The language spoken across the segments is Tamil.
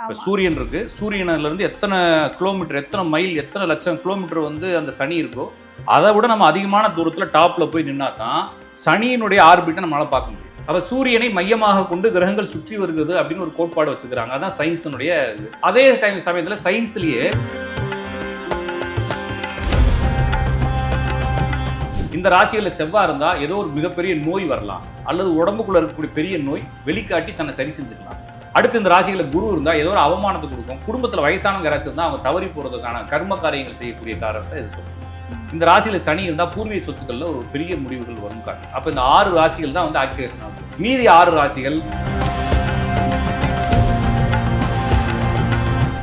இப்போ. சூரியன் இருக்கு. சூரியன்ல இருந்து எத்தனை கிலோமீட்டர் எத்தனை மைல் எத்தனை லட்சம் கிலோமீட்டர் வந்து அந்த சனி இருக்கோ அதை விட நம்ம அதிகமான தூரத்துல டாப்ல போய் நின்னா தான் சனியினுடைய ஆர்பிட்டை நம்மளால பார்க்க முடியும். அப்ப சூரியனை மையமாக கொண்டு கிரகங்கள் சுற்றி வருகிறது அப்படின்னு ஒரு கோட்பாடு வச்சுக்கிறாங்க. அதான் சயின்ஸினுடைய அதே டைம் சமயத்துல சயின்ஸ்லயே இந்த ராசிகளில் செவ்வாய் இருந்தா ஏதோ ஒரு மிகப்பெரிய நோய் வரலாம். அல்லது உடம்புக்குள்ள இருக்கக்கூடிய பெரிய நோய் வெளிக்காட்டி தன்னை சரி செஞ்சுக்கலாம். அடுத்து இந்த ராசிகளில் குரு இருந்தால் ஏதோ ஒரு அவமானத்தை கொடுக்கும். குடும்பத்தில் வயசானவங்க ராசி இருந்தால் அவங்க தவறி போகிறதுக்கான கர்ம காரியங்கள் செய்யக்கூடிய காரணத்தை இது சொல்லும். இந்த ராசியில் சனி இருந்தால் பூர்வீக சொத்துக்களில் ஒரு பெரிய முடிவுகள் வரும் காட்டு அப்போ இந்த ஆறு ராசிகள் தான் வந்து ஆக்டிவேஷன் ஆகும். மீதி ஆறு ராசிகள்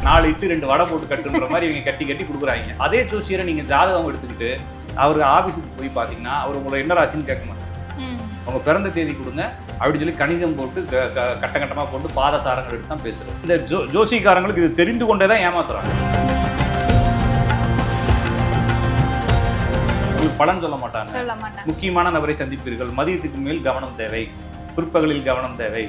நாலு இட்டு ரெண்டு வடை போட்டு கட்டுன்ற மாதிரி இவங்க கட்டி கட்டி கொடுக்குறாங்க. அதே ஜோசியரை நீங்கள் ஜாதகம் எடுத்துக்கிட்டு அவர் ஆஃபீஸுக்கு போய் பார்த்தீங்கன்னா அவர் உங்களை என்ன ராசின்னு கேட்க மாட்டாங்க ம். உங்க பிறந்த தேதி கொடுங்க. அப்படின்னு சொல்லி கணிதம் போட்டு கட்ட கட்டமா போட்டு பாதசாரங்கள் எடுத்து தான் பேசுறது. இந்த ஜோ ஜோசிக்காரங்களுக்கு இது தெரிந்து கொண்டே தான் ஏமாத்துறாங்க. பலன் சொல்ல மாட்டாங்க. முக்கியமான நபரை சந்திப்பீர்கள். மதியத்துக்கு மேல் கவனம் தேவை. பிற்பகலில் கவனம் தேவை.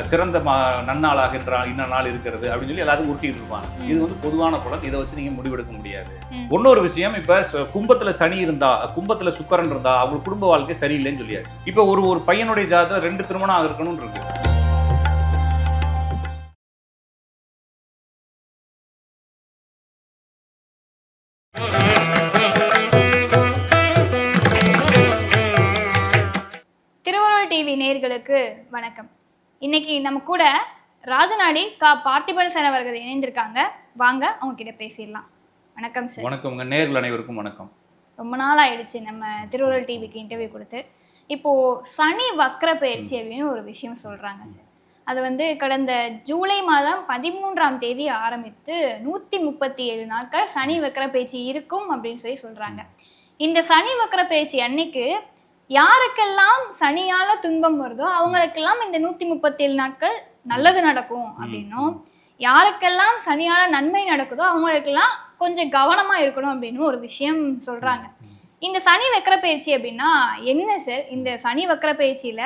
சிறந்த மா நன்னாளாக என்றால் இன்ன நாள் இருக்கிறது அப்படின்னு சொல்லி எல்லாத்தையும் உருட்டிட்டு இருப்பாங்க. இது வந்து பொதுவான பலன் இதை வச்சு நீங்க முடிவெடுக்க முடியாது. இன்னொரு விஷயம் இப்ப கும்பத்துல சனி இருந்தா கும்பத்துல சுக்கரன் இருந்தா அவங்க குடும்ப வாழ்க்கை சரியில்லைன்னு சொல்லியாச்சு. இப்ப ஒரு ஒரு பையனுடைய ஜாதகம் ரெண்டு திருமணம் இருக்கணும்னு இருக்கு. டிவி நேயர்களுக்கு வணக்கம். இன்னைக்கு நம்ம கூட ராஜநாடி கா பார்த்திபன் சார் அவர்கள் இணைந்திருக்காங்க. வாங்க அவங்க கிட்ட பேசிடலாம். வணக்கம் சார். வணக்கம் உங்க நேர்கள் அனைவருக்கும் வணக்கம். ரொம்ப நாள் ஆயிடுச்சு நம்ம திருவருள் டிவிக்கு இன்டர்வியூ கொடுத்து. இப்போ சனி வக்ர பயிற்சி அப்படின்னு ஒரு விஷயம் சொல்றாங்க சார். அது வந்து கடந்த ஜூலை மாதம் பதிமூன்றாம் தேதி ஆரம்பித்து நூற்றி முப்பத்தி ஏழு நாட்கள் சனி வக்ர பயிற்சி இருக்கும் அப்படின்னு சொல்லி சொல்றாங்க. இந்த சனி வக்ர பயிற்சி அன்னைக்கு யாருக்கெல்லாம் சனியால துன்பம் வருதோ அவங்களுக்கெல்லாம் இந்த நூற்றி முப்பத்தி ஏழு நாட்கள் நல்லது நடக்கும் அப்படின்னும். யாருக்கெல்லாம் சனியால நன்மை நடக்குதோ அவங்களுக்கெல்லாம் கொஞ்சம் கவனமா இருக்கணும் அப்படின்னு ஒரு விஷயம் சொல்றாங்க. இந்த சனி வக்ர பயிற்சி அப்படின்னா என்ன சார்? இந்த சனி வக்ர பயிற்சியில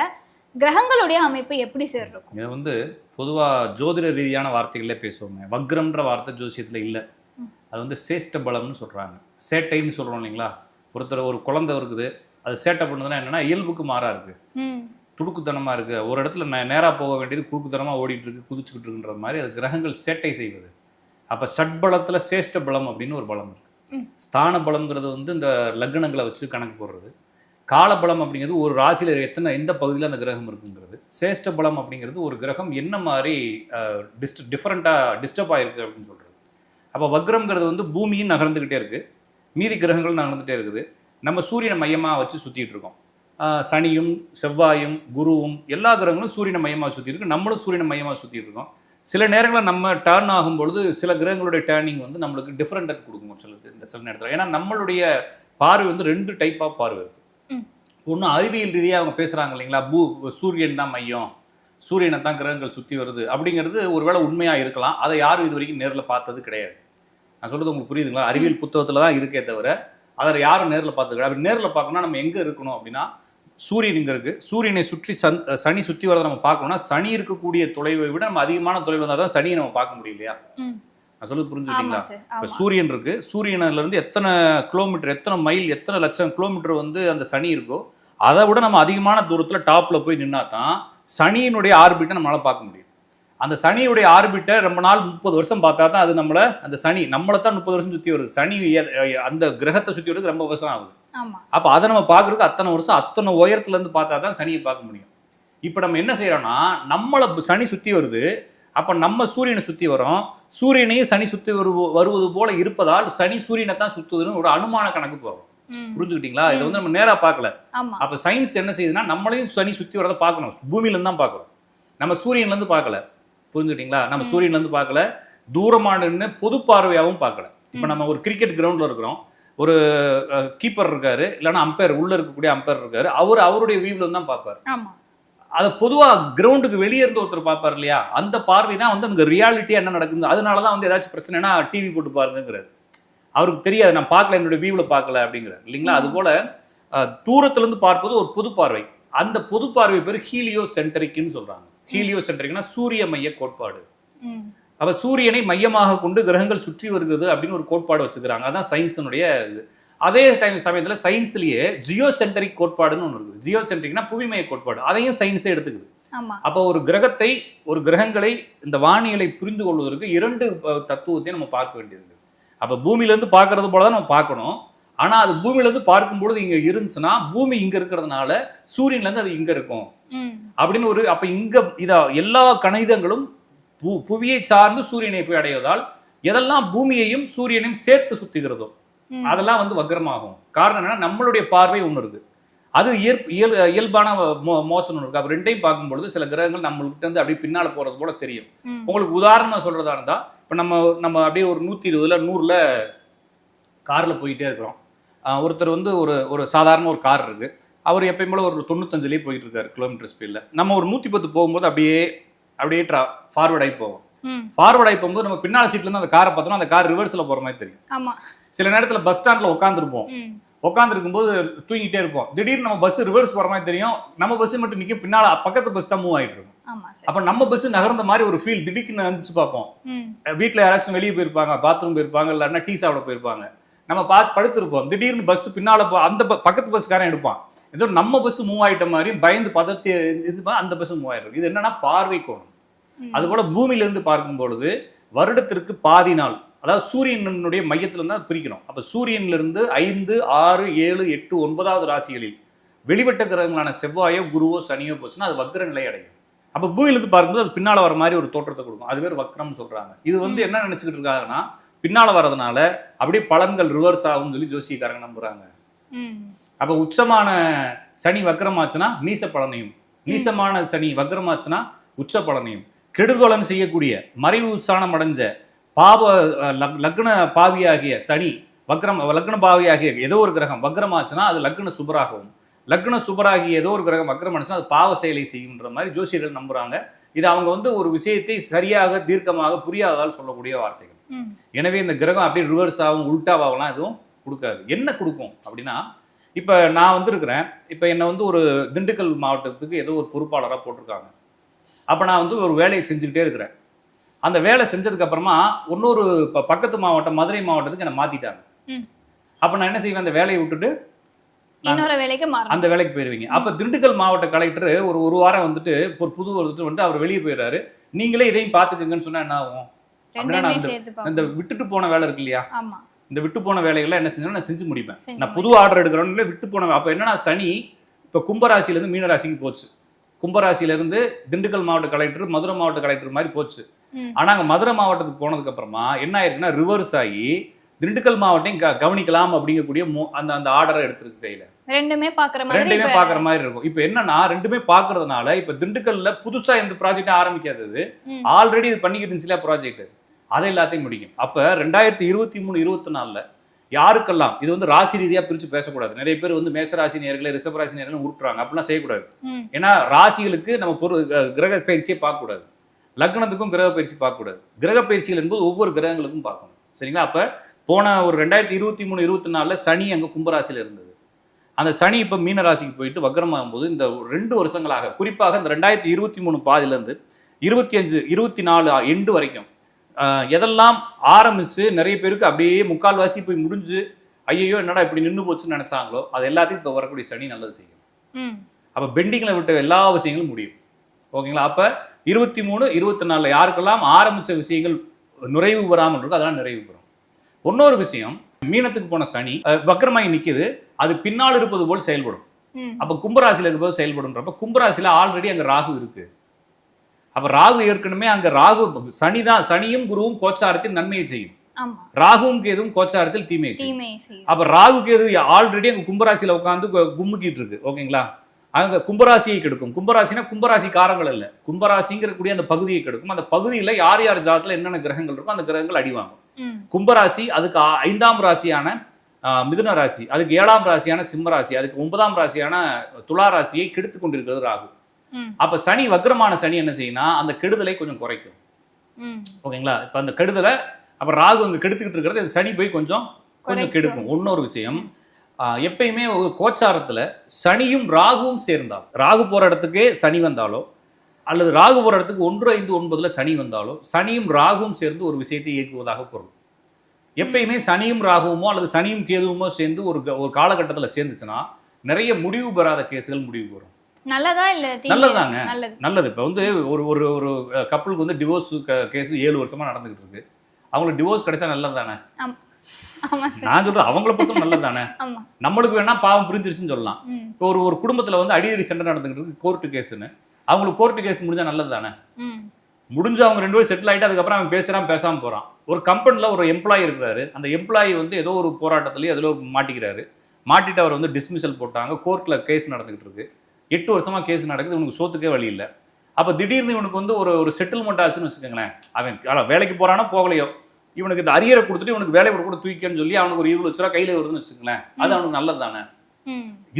கிரகங்களுடைய அமைப்பு எப்படி சார் இருக்கும்? இது வந்து பொதுவா ஜோதிட ரீதியான வார்த்தைகளே பேசுவோமே. வக்ரம்ன்ற வார்த்தை ஜோசியத்துல இல்ல. அது வந்து சேஷ்ட பலம்னு சொல்றாங்க. சேட்டைன்னு சொல்றோம் இல்லைங்களா? ஒருத்தர் ஒரு குழந்தை இருக்குது. அது சேட்டை பண்ணுதுன்னா என்னன்னா இயல்புக்கு மாறா இருக்கு. துடுக்குத்தனமா இருக்கு. ஒரு இடத்துல நே- நேரா போக வேண்டியது குறுக்குத்தனமா ஓடிட்டு இருக்கு குதிச்சுக்கிட்டு இருக்குன்ற மாதிரி அது கிரகங்கள் சேட்டை செய்வது. அப்ப ஷட்பலத்துல சேஷ்ட பலம் அப்படின்னு ஒரு பலம் இருக்கு. ஸ்தான பலம்ங்கிறது வந்து இந்த லக்னங்களை வச்சு கணக்கு போடுறது. காலபலம் அப்படிங்கிறது ஒரு ராசியில எத்தனை எந்த பகுதியில் அந்த கிரகம் இருக்குங்கிறது. சேஷ்ட பலம் அப்படிங்கிறது ஒரு கிரகம் என்ன மாதிரி டிஸ்ட் டிஃப்ரெண்ட்டாக டிஸ்டர்ப் ஆயிருக்கு அப்படின்னு சொல்றது. அப்போ வக்ரம்ங்கிறது வந்து பூமியும் நகர்ந்துக்கிட்டே இருக்கு. மீதி கிரகங்கள் நகர்ந்துட்டே இருக்குது. நம்ம சூரியனை மையமாக வச்சு சுற்றிட்டு இருக்கோம். சனியும் செவ்வாயும் குருவும் எல்லா கிரகங்களும் சூரியனை மையமாக சுற்றி இருக்கு. நம்மளும் சூரியனை மையமாக சுற்றிட்டு இருக்கோம். சில நேரங்களில் நம்ம டேர்ன் ஆகும்பொழுது சில கிரகங்களுடைய டேர்னிங் வந்து நம்மளுக்கு டிஃப்ரெண்ட் கொடுக்கும் சில இந்த சில நேரத்தில். ஏன்னா நம்மளுடைய பார்வை வந்து ரெண்டு டைப் ஆஃப் பார்வை இருக்கு. ம். ஒன்று அறிவியல் ரீதியாக அவங்க பேசுகிறாங்க இல்லைங்களா? பூ சூரியன் தான் மையம். சூரியனை தான் கிரகங்கள் சுற்றி வருது. அப்படிங்கிறது ஒருவேளை உண்மையாக இருக்கலாம். அதை யாரும் இது வரைக்கும் நேரில் பார்த்தது கிடையாது. நான் சொல்றது உங்களுக்கு புரியுதுங்களா? அறிவியல் புத்தகத்தில் தான் இருக்கே தவிர அதை யாரும் நேரில் பார்த்தது கிடையாது அப்படி நேரில் பார்க்கணும்னா நம்ம எங்கே இருக்கணும் அப்படின்னா சூரியன் இங்கே இருக்கு. சூரியனை சுற்றி சன் சனி சுற்றி வரதை நம்ம பார்க்கணும்னா சனி இருக்கக்கூடிய தொலைவை விட நம்ம அதிகமான தொலைவு வந்தால் தான் சனியை நம்ம பார்க்க முடியும் இல்லையா? நான் சொல்றது ஆமா புரிஞ்சுக்கிட்டீங்களா இப்போ சூரியன் இருக்கு. சூரியன்ல இருந்து எத்தனை கிலோமீட்டர் எத்தனை மைல் எத்தனை லட்சம் கிலோமீட்டர் வந்து அந்த சனி இருக்கோ அதை விட நம்ம அதிகமான தூரத்துல டாப்ல போய் நின்னா தான் சனியினுடைய ஆர்பிட்டை நம்மளால பார்க்க முடியும். அந்த சனியுடைய ஆர்பிட்டை ரொம்ப நாள் முப்பது வருஷம் பார்த்தா தான் அது நம்மள அந்த சனி நம்மளை தான் முப்பது வருஷம் சுத்தி வருது. சனி அந்த கிரகத்தை சுத்தி வருது ரொம்ப வருஷம் ஆகுது. அப்போ அதை நம்ம பார்க்கறதுக்கு அத்தனை வருஷம் அத்தனை உயரத்துல இருந்து பார்த்தா தான் சனியை பார்க்க முடியும். இப்போ நம்ம என்ன செய்யறோம்னா நம்மளை சனி சுத்தி வருது. அப்ப நம்ம சூரியனை சுத்தி வரோம் சூரியனையும் சனி சுத்தி வரு வருவது போல இருப்பதால் சனி சூரியனை தான் சுத்துதுன்னு ஒரு அனுமான கணக்கு போறோம் ம். புரிஞ்சுக்கிட்டீங்களா? இதை வந்து நம்ம நேரா பார்க்கல. அப்ப சயின்ஸ் என்ன செய்யுதுன்னா நம்மளையும் சனி சுத்தி வரதை பார்க்கணும். பூமியில இருந்து தான் பார்க்கறோம். நம்ம சூரியன்ல இருந்து பார்க்கல. புரிஞ்சுக்கிட்டீங்களா? நம்ம சூரியன்ல இருந்து பார்க்கல தூரமான நின்னு பொது பார்வையாவும் பார்க்கல. இப்ப நம்ம ஒரு கிரிக்கெட் கிரவுண்ட்ல இருக்கிறோம். ஒரு கீப்பர் இருக்காரு இல்லைன்னா அம்பையர் உள்ள இருக்கக்கூடிய அம்பையர் இருக்காரு. அவர் அவருடைய இருந்து தான் பார்ப்பாரு அதை பொதுவா கிரவுண்டுக்கு வெளியே இருந்து ஒருத்தர் பார்ப்பார் இல்லையா? அந்த பார்வை தான் வந்து அந்த ரியாலிட்டியா என்ன நடக்குது அதனால தான் வந்து ஏதாச்சும் பிரச்சனைனா டிவி போட்டு பாருங்கிறாரு அவருக்கு தெரியாது நான் பார்க்கல என்னோட வியூல பார்க்கல அப்படிங்கிறார். இல்லைங்களா? அது போல அஹ், தூரத்துல இருந்து பார்ப்பது ஒரு பொது பார்வை. அந்த பொது பார்வை பேர் ஹீலியோ சென்டரிக்னு சொல்றாங்க. ஹீலியோ சென்டரிக்னா சூரிய மைய கோட்பாடு. அப்ப சூரியனை மையமாக கொண்டு கிரகங்கள் சுற்றி வருகிறது அப்படின்னு ஒரு கோட்பாடு வச்சுக்கிறாங்க. அதான் சயின்ஸினுடைய இது. அதே டைம் சமயத்துல சயின்ஸ்லயே ஜியோ சென்ட்ரிக் கோட்பாடுன்னு ஒன்று இருக்குது. ஜியோ சென்ட்ரிக்னா புவிமைய கோட்பாடு. அதையும் சயின்ஸே எடுத்துக்குது. அப்போ ஒரு கிரகத்தை ஒரு கிரகங்களை இந்த வானியலை புரிந்து கொள்வதற்கு இரண்டு தத்துவத்தையும் நம்ம பார்க்க வேண்டியது அப்போ பூமியிலேருந்து பார்க்கறது போல தான் நம்ம பார்க்கணும். ஆனால் அது பூமியிலேருந்து பார்க்கும்பொழுது இங்கே இருந்துச்சுன்னா பூமி இங்கே இருக்கிறதுனால சூரியன்லேருந்து அது இங்கே இருக்கும். அப்படின்னு ஒரு அப்போ இங்கே இதா எல்லா கணிதங்களும் பு புவியை சார்ந்து சூரியனை போய் அடைவதால் எதெல்லாம் பூமியையும் சூரியனையும் சேர்த்து சுத்துகிறதோ. அதெல்லாம் வந்து வக்ரமாகும் காரணம் என்னன்னா நம்மளுடைய பார்வை ஒன்று இருக்கு. அது இயல் இயல்பான மோ மோசம் இருக்கு. அப்போ ரெண்டையும் பார்க்கும்பொழுது சில கிரகங்கள் நம்மள்கிட்ட இருந்து அப்படியே பின்னால் போறது போல தெரியும். உங்களுக்கு உதாரணமா சொல்றதா இருந்தா இப்போ நம்ம நம்ம அப்படியே ஒரு நூற்றி இருபதுல நூறுல காரில் போயிட்டே இருக்கிறோம். ஒருத்தர் வந்து ஒரு ஒரு சாதாரண ஒரு கார் இருக்கு. அவர் எப்பயும் போல ஒரு தொண்ணூத்தஞ்சுலேயே போயிட்டு இருக்காரு கிலோமீட்டர் ஸ்பீடில் நம்ம ஒரு நூற்றி பத்து போகும்போது அப்படியே அப்படியே ட்ரா ஃபார்வர்ட் ஆகி போவோம். ஃபார்வர்ட் ஆகி போகும்போது நம்ம பின்னால் சீட்ல இருந்து அந்த காரை பார்த்தோம்னா அந்த கார் ரிவர்ஸில் போகிற மாதிரி தெரியும். சில நேரத்தில் பஸ் ஸ்டாண்டில் உட்காந்துருப்போம் உட்காந்துருக்கும் போது தூங்கிட்டே இருப்போம். திடீர்னு நம்ம பஸ் ரிவர்ஸ் போகிற மாதிரி தெரியும். நம்ம பஸ் மட்டும் நிற்கும் பின்னால் பக்கத்து பஸ் தான் மூவ் ஆகிட்டு இருக்கும். அப்போ நம்ம பஸ் நகர்ந்த மாதிரி ஒரு ஃபீல் திடீர்னு வந்துச்சு பார்ப்போம். வீட்டில் யாராச்சும் வெளியே போயிருப்பாங்க பாத்ரூம் போயிருப்பாங்க இல்லைன்னா டீ சாப்பிட போயிருப்பாங்க. நம்ம பார்த்து படுத்திருப்போம். திடீர்னு பஸ் பின்னால போ அந்த பக்கத்து பஸ்காரன் எடுப்பான். ஏதோ நம்ம பஸ் மூவ் ஆயிட்ட மாதிரி பயந்து பதத்தி இது அந்த பஸ் மூவ் ஆயிடும். இது என்னன்னா பார்வை கோணம். ம். அதுபோல பூமியிலிருந்து பார்க்கும் பொழுது வருடத்திற்கு பாதி நாள் அதாவது சூரியனுடைய மையத்துல இருந்து தான் பிரிக்கணும் அப்ப சூரியன்ல இருந்து ஐந்து ஆறு ஏழு எட்டு ஒன்பதாவது ராசிகளில் வெளிவட்ட கிரகங்களான செவ்வாயோ குருவோ சனியோ போச்சுன்னா அது வக்ர நிலை அடையும். அப்ப பூமியிலிருந்து பார்க்கும்போது அது பின்னால வர மாதிரி ஒரு தோற்றத்தை கொடுக்கும். அது பேர் வக்ரம்னு சொல்றாங்க. இது வந்து என்ன நினைச்சுக்கிட்டு இருக்காங்கன்னா பின்னால வர்றதுனால அப்படியே பலன்கள் ரிவர்ஸ் ஆகும்னு சொல்லி ஜோசியக்காரங்க நம்புறாங்க. அப்ப உச்சமான சனி வக்ரமாச்சுன்னா நீச பலனையும் நீசமான சனி வக்ரமாச்சுன்னா உச்ச பலனையும். கெடுதோலம் செய்யக்கூடிய மறைவு உச்சாணம் அடைஞ்ச பாவ லக்ன பாவியாகிய சனி வக்ரம் லக்ன பாவியாகிய ஏதோ ஒரு கிரகம் வக்ரமாச்சுன்னா அது லக்ன சுபராகவும் லக்ன சுபராகிய ஏதோ ஒரு கிரகம் வக்ரம் அடிச்சுன்னா அது பாவ செயலை செய்யுன்ற மாதிரி ஜோசியர்கள் நம்புறாங்க. இது அவங்க வந்து ஒரு விஷயத்தை சரியாக தீர்க்கமாக புரியாததால் சொல்லக்கூடிய வார்த்தைகள். எனவே இந்த கிரகம் அப்படியே ரிவர்ஸ் ஆகும் உல்டாவாகலாம் எதுவும் கொடுக்காது. என்ன கொடுக்கும் அப்படின்னா இப்போ நான் வந்திருக்கிறேன். இப்போ என்னை வந்து ஒரு திண்டுக்கல் மாவட்டத்துக்கு ஏதோ ஒரு பொறுப்பாளராக போட்டிருக்காங்க. அப்போ நான் வந்து ஒரு வேலையை செஞ்சுக்கிட்டே இருக்கிறேன். அந்த வேலை செஞ்சதுக்கு அப்புறமா இன்னொரு இப்போ பக்கத்து மாவட்டம் மதுரை மாவட்டத்துக்கு என்னை மாற்றிட்டாங்க. அப்போ நான் என்ன செய்வேன்? அந்த வேலையை விட்டுட்டு இன்னொரு வேலைக்கு அந்த வேலைக்கு போயிருவீங்க. அப்போ திண்டுக்கல் மாவட்ட கலெக்டர் ஒரு ஒரு வாரம் வந்துட்டு ஒரு புது வந்துட்டு அவர் வெளியே போயிடுறாரு நீங்களே இதையும் பார்த்துக்குங்கன்னு சொன்னா என்ன ஆகும்? இந்த- விட்டுட்டு போன வேலை இருக்கு இல்லையா? இந்த விட்டு போன வேலைகளை என்ன செஞ்சேன்னா நான் செஞ்சு முடிப்பேன். நான் புது ஆர்டர் எடுக்கிறோன்னு விட்டு போன அப்போ என்னன்னா சனி இப்போ கும்பராசிலேருந்து மீனராசிக்கு போச்சு. கும்பராசியிலேருந்து திண்டுக்கல் மாவட்ட கலெக்டர் மதுரை மாவட்ட கலெக்டர் மாதிரி போச்சு. ம். ஆனால் அங்கே மதுரை மாவட்டத்துக்கு போனதுக்கு அப்புறமா என்ன ஆயிருக்குன்னா ரிவர்ஸ் ஆகி திண்டுக்கல் மாவட்டம் கவனிக்கலாம் அப்படிங்கக்கூடிய அந்த அந்த ஆர்டரை எடுத்திருக்கு கையில. ரெண்டுமே பாக்குற மாதிரி ரெண்டுமே பார்க்குற மாதிரி இருக்கும். இப்போ என்னன்னா ரெண்டுமே பார்க்கறதுனால இப்போ திண்டுக்கல்ல புதுசா எந்த ப்ராஜெக்டும் ஆரம்பிக்காதது. ஆல்ரெடி இது பண்ணிக்கிட்டு இருந்துச்சுல ப்ராஜெக்ட் அதை எல்லாத்தையும் முடிக்கும். அப்போ ரெண்டாயிரத்தி இருபத்தி மூணு இருபத்தி நாலில் யாருக்கெல்லாம் இது வந்து ராசி ரீதியா பிரிச்சு பேசக்கூடாது. நிறைய பேர் வந்து மேசராசி நேர்களை ரிஷபராசி நேர்களை உருட்டுறாங்க. அப்படிலாம் செய்யக்கூடாது. ஏன்னா ராசிகளுக்கு நம்ம பொரு அஹ் கிரக பயிற்சியை பார்க்கக்கூடாது. லக்னத்துக்கும் கிரக பயிற்சி பார்க்கக்கூடாது. கிரக பயிற்சிகள் என்பது ஒவ்வொரு கிரகங்களுக்கும் பார்க்கணும். சரிங்களா? அப்போ போன ஒரு ரெண்டாயிரத்தி இருபத்தி மூணு இருபத்தி நாலில் சனி அங்கே கும்பராசியில் இருந்தது. அந்த சனி இப்போ மீன ராசிக்கு போயிட்டு வக்ரமாகும் போது இந்த ரெண்டு வருஷங்களாக குறிப்பாக இந்த ரெண்டாயிரத்தி இருபத்தி மூணு பாதியிலேருந்து இருபத்தி அஞ்சு இருபத்தி நாலு எண்டு வரைக்கும் எதெல்லாம் ஆரம்பிச்சு நிறைய பேருக்கு அப்படியே முக்கால்வாசி போய் முடிஞ்சு ஐயோ என்னடா இப்படி நின்று போச்சுன்னு நினைச்சாங்களோ அது எல்லாத்தையும் இப்போ வரக்கூடிய சனி நல்லது செய்யும். அப்போ பெண்டிங்கில் விட்ட எல்லா விஷயங்களும் முடியும். ஓகேங்களா? அப்போ இருபத்தி மூணு இருபத்தி நாலில் யாருக்கெல்லாம் ஆரம்பித்த விஷயங்கள் நிறைவு வராமல் இருக்கோ அதெல்லாம் நிறைவு பெறும் இன்னொரு விஷயம் மீனத்துக்கு போன சனி அஹ், வக்ரமாகி நிற்கிது அது பின்னால் இருப்பது போல் செயல்படும். அப்போ கும்பராசியில் இருக்கும்போது செயல்படுன்றப்ப கும்பராசியில் ஆல்ரெடி அங்கே ராகு இருக்கு. அப்போ ராகு ஏற்கனவே அங்கே ராகு சனி தான் சனியும் குருவும் கோச்சாரத்தில் நன்மையை செய்யும். ராகுவும் கேதுவும் கோச்சாரத்தில் தீமையை செய்யும். அப்ப ராகு கேது ஆல்ரெடி அங்க கும்பராசியில உட்காந்து கும்முக்கிட்டு இருக்கு. ஓகேங்களா? அங்க கும்பராசியை கெடுக்கும். கும்பராசினா கும்பராசி காரங்கள் இல்ல கும்பராசிங்கிற கூடிய அந்த பகுதியை கெடுக்கும். அந்த பகுதியில யார் யார் ஜாதத்துல என்னென்ன கிரகங்கள் இருக்கோ அந்த கிரகங்கள் அடிவாங்கும். கும்பராசி அதுக்கு ஐந்தாம் ராசியான மிதுன ராசி அதுக்கு ஏழாம் ராசியான சிம்ம ராசி அதுக்கு ஒன்பதாம் ராசியான துலா ராசியை கெடுத்து கொண்டிருக்கிறது ராகு. அப்ப சனி வக்ரமான சனி என்ன செய்யும்னா அந்த கெடுதலை கொஞ்சம் குறைக்கும். ஓகேங்களா? இப்ப அந்த கெடுதலை அப்ப ராகு அங்க கெடுத்துக்கிட்டு இருக்கிறது சனி போய் கொஞ்சம் கொஞ்சம். கெடுக்கும். இன்னொரு விஷயம் எப்பயுமே ஒரு கோச்சாரத்துல சனியும் ராகுவும் சேர்ந்தால் ராகு போற இடத்துக்கே சனி வந்தாலோ அல்லது ராகு போகிற இடத்துக்கு ஒன்று ஐந்து ஒன்பதுல சனி வந்தாலோ சனியும் ராகுவும் சேர்ந்து ஒரு விஷயத்தை இயக்குவதாக பொருள். எப்பயுமே சனியும் ராகுவுமோ அல்லது சனியும் கேதுவுமோ சேர்ந்து ஒரு ஒரு காலகட்டத்தில் சேர்ந்துச்சுன்னா நிறைய முடிவு பெறாத கேஸுகள் முடிவு வரும் நல்லதா இல்ல? நல்லதுதாங்க. நல்லது. இப்போ வந்து ஒரு ஒரு ஒரு கப்பலுக்கு வந்து டிவோர்ஸ் கேஸ் ஏழு வருஷமா நடந்துகிட்டு இருக்கு. அவங்களுக்கு டிவோர்ஸ் கிடைச்சா நல்லது தானே நான் சொல்றது அவங்கள பொறுத்தும் நல்லது தானே நம்மளுக்கு வேணா பாவம் புரிஞ்சிருச்சுன்னு சொல்லலாம். இப்போ ஒரு ஒரு குடும்பத்துல வந்து அடிதடி சண்டை நடந்துகிட்டு இருக்கு கோர்ட்டு கேஸ்னு அவங்களுக்கு கோர்ட்டு கேஸ் முடிஞ்சா நல்லது தானே முடிஞ்சு அவங்க ரெண்டு பேரும் செட்டில் ஆயிட்டு அதுக்கப்புறம் அவன் பேசுறான் பேசாம போறான். ஒரு கம்பெனில ஒரு எம்ப்ளாயி இருக்கிறாரு. அந்த எம்ப்ளாயி வந்து ஏதோ ஒரு போராட்டத்திலயும் அதில் மாட்டிக்கிறாரு. மாட்டிட்டு அவர் வந்து டிஸ்மிசல் போட்டாங்க. கோர்ட்ல கேஸ் நடந்துகிட்டு இருக்கு. எட்டு வருஷமா கேஸ் நடக்குது. இவனுக்கு சோத்துக்கே வழி இல்லை. அப்ப திடீர்னு இவனுக்கு வந்து ஒரு ஒரு செட்டில்மெண்ட் ஆச்சுன்னு வச்சுக்கோங்களேன். அவன் வேலைக்கு போறானோ போகலையோ இவனுக்கு இந்த அரியரை கொடுத்துட்டு இவனுக்கு வேலை கூட தூக்கின்னு சொல்லி அவனுக்கு ஒரு இருபது லட்ச ரூபா கையில வருதுன்னு வச்சுக்கோங்களேன். அது அவனுக்கு நல்லது தானே?